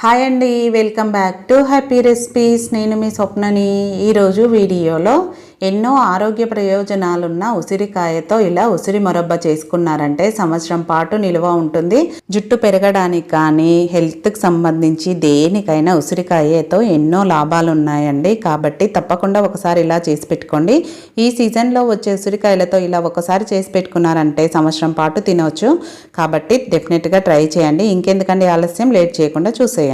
Hi అండి welcome back to happy recipes. నేను మీ స్వప్నని. ఈరోజు వీడియోలో ఎన్నో ఆరోగ్య ప్రయోజనాలున్న ఉసిరికాయతో ఇలా ఉసిరి మొరబ్బ చేసుకున్నారంటే సంవత్సరం పాటు నిల్వ ఉంటుంది. జుట్టు పెరగడానికి కానీ హెల్త్కి సంబంధించి దేనికైనా ఉసిరికాయతో ఎన్నో లాభాలు ఉన్నాయండి కాబట్టి తప్పకుండా ఒకసారి ఇలా చేసి పెట్టుకోండి. ఈ సీజన్లో వచ్చే ఉసిరికాయలతో ఇలా ఒకసారి చేసి పెట్టుకున్నారంటే సంవత్సరం పాటు తినవచ్చు కాబట్టి డెఫినెట్గా ట్రై చేయండి. ఇంకెందుకండి ఆలస్యం లేట్ చేయకుండా చూసేయండి.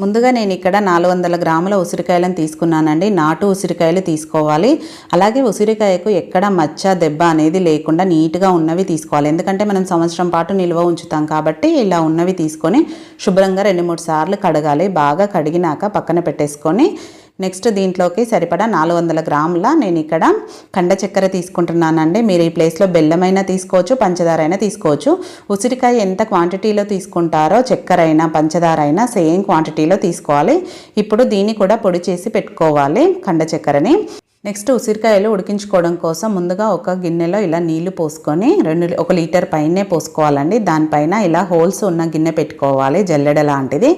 ముందుగా నేను ఇక్కడ నాలుగు వందల గ్రాముల ఉసిరికాయలను తీసుకున్నానండి. నాటు ఉసిరికాయలు తీసుకోవాలి. అలాగే ఉసిరికాయకు ఎక్కడ మచ్చ దెబ్బ అనేది లేకుండా నీట్గా ఉన్నవి తీసుకోవాలి. ఎందుకంటే మనం సంవత్సరం పాటు నిల్వ ఉంచుతాం కాబట్టి ఇలా ఉన్నవి తీసుకొని శుభ్రంగా రెండు మూడు సార్లు కడగాలి. బాగా కడిగినాక పక్కన పెట్టేసుకొని నెక్స్ట్ దీంట్లోకి సరిపడా నాలుగు వందల గ్రాముల నేను ఇక్కడ కండ చక్కెర తీసుకుంటున్నానండి. మీరు ఈ ప్లేస్లో బెల్లమైనా తీసుకోవచ్చు పంచదార అయినా తీసుకోవచ్చు. ఉసిరికాయ ఎంత క్వాంటిటీలో తీసుకుంటారో చక్కెర అయినా పంచదార అయినా సేమ్ క్వాంటిటీలో తీసుకోవాలి. ఇప్పుడు దీన్ని కూడా పొడి చేసి పెట్టుకోవాలి కండ చక్కెరని. నెక్స్ట్ ఉసిరికాయలు ఉడికించుకోవడం కోసం ముందుగా ఒక గిన్నెలో ఇలా నీళ్ళు పోసుకొని రెండు ఒక లీటర్ పైనే పోసుకోవాలండి. దానిపైన ఇలా హోల్స్ ఉన్న గిన్నె పెట్టుకోవాలి జల్లెడ లాంటిది.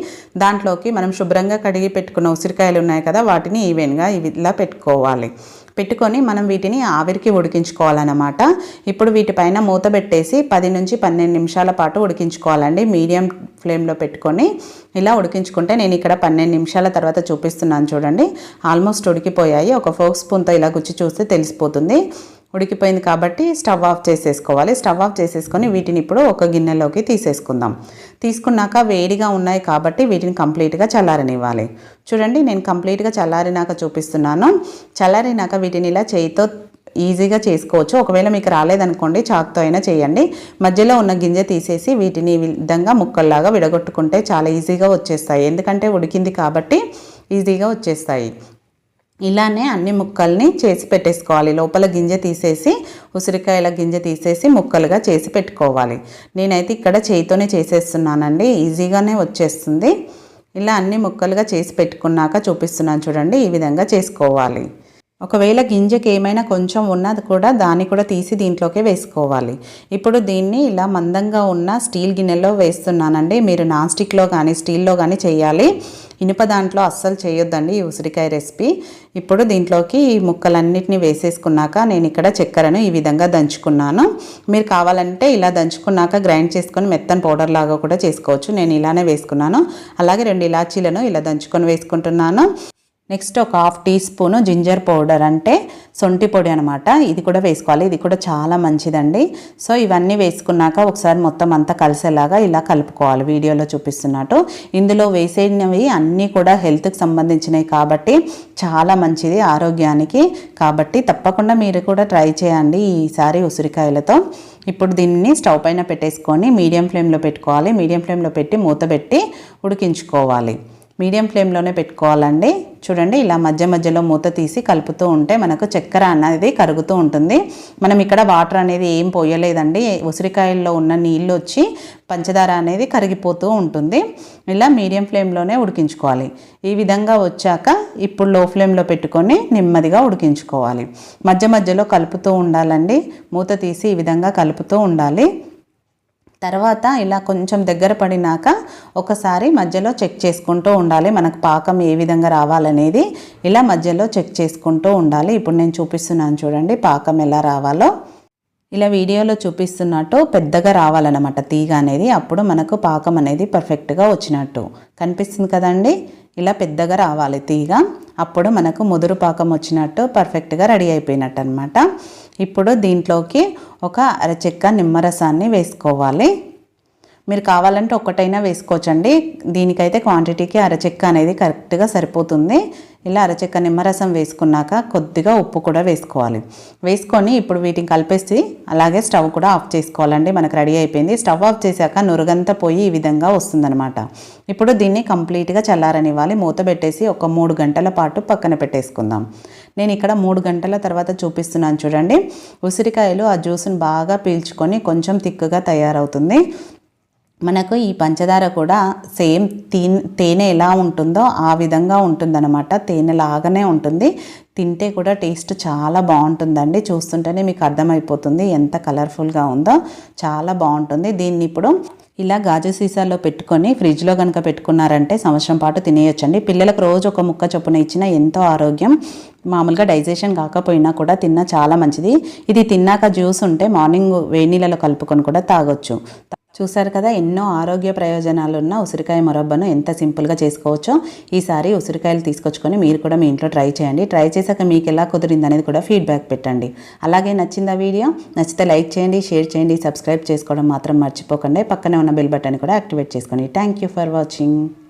దాంట్లోకి మనం శుభ్రంగా కడిగి పెట్టుకున్న ఉసిరికాయలు ఉన్నాయి కదా వాటిని ఈవెన్గా ఇవి ఇలా పెట్టుకోవాలి. పెట్టుకొని మనం వీటిని ఆవిరికి ఉడికించుకోవాలన్నమాట. ఇప్పుడు వీటిపైన మూత పెట్టేసి పది నుంచి పన్నెండు నిమిషాల పాటు ఉడికించుకోవాలండి. మీడియం ఫ్లేమ్లో పెట్టుకొని ఇలా ఉడికించుకుంటే నేను ఇక్కడ పన్నెండు నిమిషాల తర్వాత చూపిస్తున్నాను చూడండి. ఆల్మోస్ట్ ఉడికిపోయాయి. ఒక ఫోక్ స్పూన్తో ఇలా గుచ్చి చూస్తే తెలిసిపోతుంది. ఉడికిపోయింది కాబట్టి స్టవ్ ఆఫ్ చేసేసుకోవాలి. స్టవ్ ఆఫ్ చేసేసుకొని వీటిని ఇప్పుడు ఒక గిన్నెలోకి తీసేసుకుందాం. తీసుకున్నాక వేడిగా ఉన్నాయి కాబట్టి వీటిని కంప్లీట్గా చల్లారనివ్వాలి. చూడండి నేను కంప్లీట్గా చల్లారినాక చూపిస్తున్నాను. చల్లారినాక వీటిని ఇలా చేయితో ఈజీగా చేసుకోవచ్చు. ఒకవేళ మీకు రాలేదనుకోండి చాక్తో అయినా చేయండి. మధ్యలో ఉన్న గింజ తీసేసి వీటిని విధంగా ముక్కల్లాగా విడగొట్టుకుంటే చాలా ఈజీగా వచ్చేస్తాయి. ఎందుకంటే ఉడికింది కాబట్టి ఈజీగా వచ్చేస్తాయి. ఇలానే అన్ని ముక్కల్ని చేసి పెట్టేసుకోవాలి. లోపల గింజ తీసేసి ఉసిరికాయల గింజ తీసేసి ముక్కలుగా చేసి పెట్టుకోవాలి. నేనైతే ఇక్కడ చేయితోనే చేసేస్తున్నానండి. ఈజీగానే వచ్చేస్తుంది. ఇలా అన్ని ముక్కలుగా చేసి పెట్టుకున్నాక చూపిస్తున్నాను చూడండి. ఈ విధంగా చేసుకోవాలి. ఒకవేళ గింజకి ఏమైనా కొంచెం ఉన్నది కూడా దాన్ని కూడా తీసి దీంట్లోకే వేసుకోవాలి. ఇప్పుడు దీన్ని ఇలా మందంగా ఉన్న స్టీల్ గిన్నెలో వేస్తున్నానండి. మీరు నాన్ స్టిక్లో కానీ స్టీల్లో కానీ చేయాలి. ఇనుప దాంట్లో అస్సలు చేయొద్దండి ఈ ఉసిరికాయ రెసిపీ. ఇప్పుడు దీంట్లోకి ఈ ముక్కలన్నిటిని వేసేసుకున్నాక నేను ఇక్కడ చక్కెరను ఈ విధంగా దంచుకున్నాను. మీరు కావాలంటే ఇలా దంచుకున్నాక గ్రైండ్ చేసుకొని మెత్తని పౌడర్ లాగా కూడా చేసుకోవచ్చు. నేను ఇలానే వేసుకున్నాను. అలాగే రెండు ఇలాచీలను ఇలా దంచుకొని వేసుకుంటున్నాను. నెక్స్ట్ ఒక half teaspoon ginger powder అంటే సొంటి పొడి అనమాట ఇది కూడా వేసుకోవాలి. ఇది కూడా చాలా మంచిదండి. సో ఇవన్నీ వేసుకున్నాక ఒకసారి మొత్తం అంతా కలిసేలాగా ఇలా కలుపుకోవాలి. వీడియోలో చూపిస్తున్నట్టు. ఇందులో వేసినవి అన్నీ కూడా హెల్త్కి సంబంధించినవి కాబట్టి చాలా మంచిది ఆరోగ్యానికి. కాబట్టి తప్పకుండా మీరు కూడా ట్రై చేయండి ఈసారి ఉసిరికాయలతో. ఇప్పుడు దీన్ని స్టవ్ పైన పెట్టేసుకొని మీడియం ఫ్లేమ్లో పెట్టుకోవాలి. మీడియం ఫ్లేమ్లో పెట్టి మూత పెట్టి ఉడికించుకోవాలి. మీడియం ఫ్లేమ్లోనే పెట్టుకోవాలండి. చూడండి ఇలా మధ్య మధ్యలో మూత తీసి కలుపుతూ ఉంటే మనకు చక్కెర అనేది కరుగుతూ ఉంటుంది. మనం ఇక్కడ వాటర్ అనేది ఏం పోయలేదండి. ఉసిరికాయల్లో ఉన్న నీళ్ళు వచ్చి పంచదార అనేది కరిగిపోతూ ఉంటుంది. ఇలా మీడియం ఫ్లేమ్లోనే ఉడికించుకోవాలి. ఈ విధంగా వచ్చాక ఇప్పుడు లో ఫ్లేమ్లో పెట్టుకొని నెమ్మదిగా ఉడికించుకోవాలి. మధ్య మధ్యలో కలుపుతూ ఉండాలండి. మూత తీసి ఈ విధంగా కలుపుతూ ఉండాలి. తర్వాత ఇలా కొంచెం దగ్గర పడినాక ఒకసారి మధ్యలో చెక్ చేసుకుంటూ ఉండాలి. మనకు పాకం ఏ విధంగా రావాలనేది ఇలా మధ్యలో చెక్ చేసుకుంటూ ఉండాలి. ఇప్పుడు నేను చూపిస్తున్నాను చూడండి పాకం ఎలా రావాలో. ఇలా వీడియోలో చూపిస్తున్నట్టు పెద్దగా రావాలన్నమాట. తీగ అనేది అప్పుడు మనకు పాకం అనేది పర్ఫెక్ట్గా వచ్చినట్టు. కనిపిస్తుంది కదండి? ఇలా పెద్దగా రావాలి తీగ. అప్పుడు మనకు ముదురు పాకం వచ్చినట్టు పర్ఫెక్ట్గా రెడీ అయిపోయినట్టు అనమాట ఇప్పుడు దీంట్లోకి ఒక అరచెక్క నిమ్మరసాన్ని వేసుకోవాలి. మీరు కావాలంటే ఒక్కటైనా వేసుకోవచ్చండి. దీనికైతే క్వాంటిటీకి అరచెక్క అనేది కరెక్ట్గా సరిపోతుంది. ఇలా అరచెక్క నిమ్మరసం వేసుకున్నాక కొద్దిగా ఉప్పు కూడా వేసుకోవాలి. వేసుకొని ఇప్పుడు వీటిని కలిపేసి అలాగే స్టవ్ కూడా ఆఫ్ చేసుకోవాలండి. మనకు రెడీ అయిపోయింది. స్టవ్ ఆఫ్ చేశాక నురుగంతా పోయి ఈ విధంగా వస్తుందన్నమాట. ఇప్పుడు దీన్ని కంప్లీట్గా చల్లారనివ్వాలి. మూత పెట్టేసి ఒక మూడు గంటల పాటు పక్కన పెట్టేసుకుందాం. నేను ఇక్కడ మూడు గంటల తర్వాత చూపిస్తున్నాను చూడండి. ఉసిరికాయలు ఆ జ్యూస్ని బాగా పీల్చుకొని కొంచెం తిక్కుగా తయారవుతుంది. మనకు ఈ పంచదార కూడా సేమ్ తేనె ఎలా ఉంటుందో ఆ విధంగా ఉంటుందన్నమాట. తేనె లాగానే ఉంటుంది. తింటే కూడా టేస్ట్ చాలా బాగుంటుందండి. చూస్తుంటేనే మీకు అర్థమైపోతుంది ఎంత కలర్ఫుల్గా ఉందో. చాలా బాగుంటుంది. దీన్ని ఇప్పుడు ఇలా గాజు సీసాలో పెట్టుకొని ఫ్రిడ్జ్లో కనుక పెట్టుకున్నారంటే సంవత్సరం పాటు తినేయొచ్చండి. పిల్లలకు రోజు ఒక ముక్క చొప్పున ఇచ్చినా ఎంతో ఆరోగ్యం. మామూలుగా డైజెషన్ కాకపోయినా కూడా తిన్నా చాలా మంచిది. ఇది తిన్నాక జ్యూస్ ఉంటే మార్నింగ్ వేడి నీళ్ళలో కలుపుకొని కూడా తాగొచ్చు. చూసారు కదా ఎన్నో ఆరోగ్య ప్రయోజనాలు ఉన్న ఉసిరికాయ మొరబ్బను ఎంత సింపుల్గా చేసుకోవచ్చో ఈసారి ఉసిరికాయలు తీసుకొచ్చుకొని మీరు కూడా మీ ఇంట్లో ట్రై చేయండి. ట్రై చేశాక మీకు ఎలా కుదిరింది అనేది కూడా ఫీడ్బ్యాక్ పెట్టండి. అలాగే నచ్చిందా వీడియో? నచ్చితే లైక్ చేయండి షేర్ చేయండి సబ్స్క్రైబ్ చేసుకోవడం మాత్రం మర్చిపోకండి. పక్కనే ఉన్న బెల్ బటన్ కూడా యాక్టివేట్ చేసుకోండి. Thank you for watching.